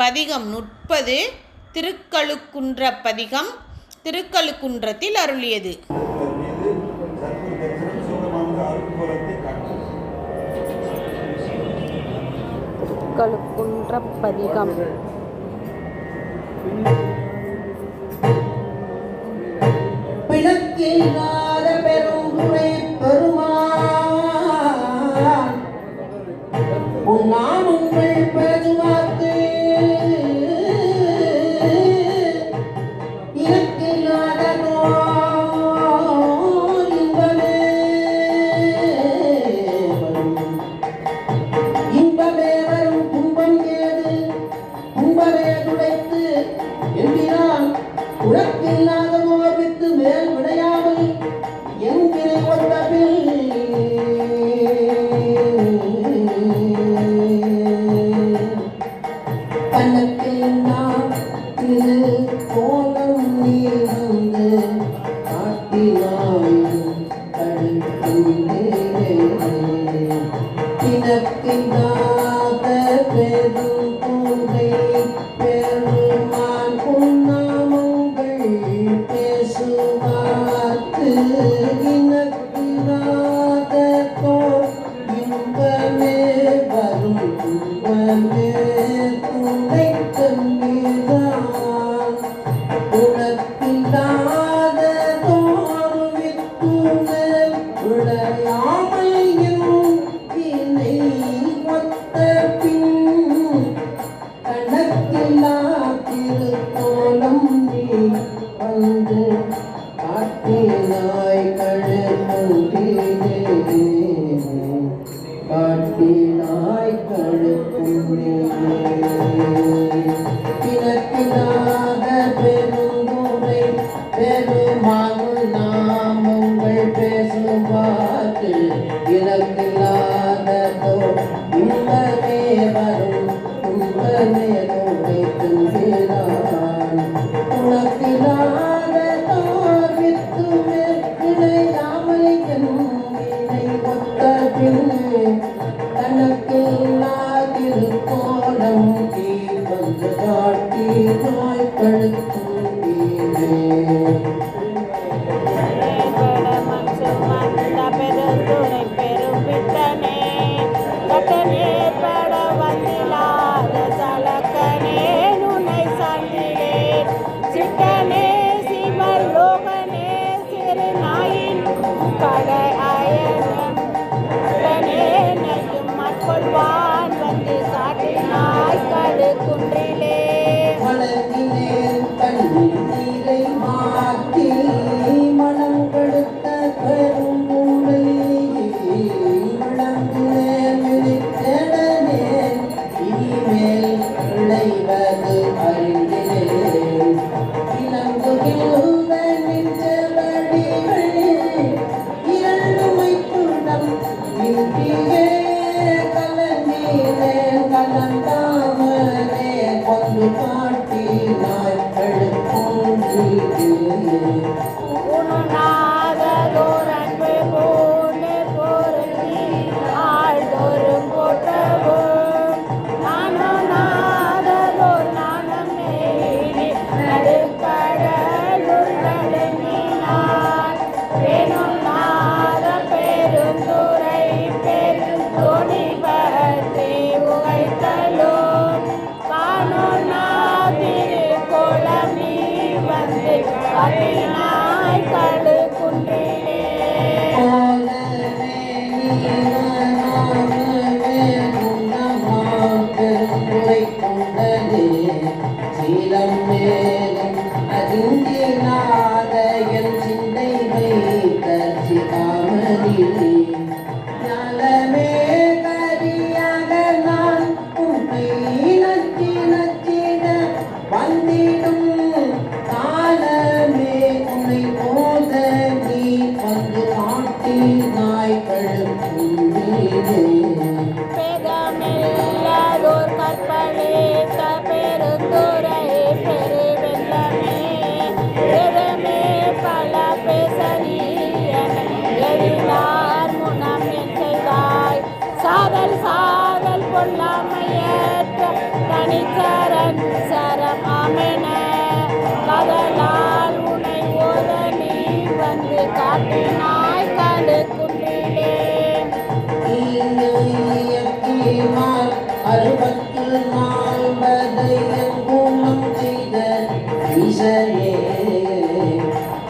பதிகம் முப்பது திருக்கழுக்குன்ற பதிகம் திருக்கழுக்குன்றத்தில் அருளியது. திருக்கழுக்குன்ற பதிகம். விளக்கேனா சிட்டனே சிவலோகனே சிறு நாயின் கட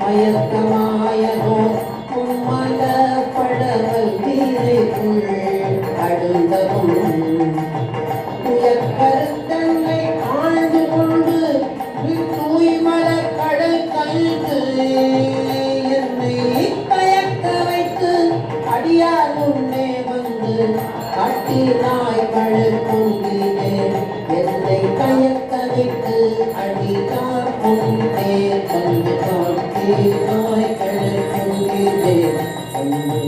மயக்கமாயதோ உம்மல படவல் தீரைக்குள் கண்டு தோட்டி நோய் கண்டு கண்டிதே கண்டு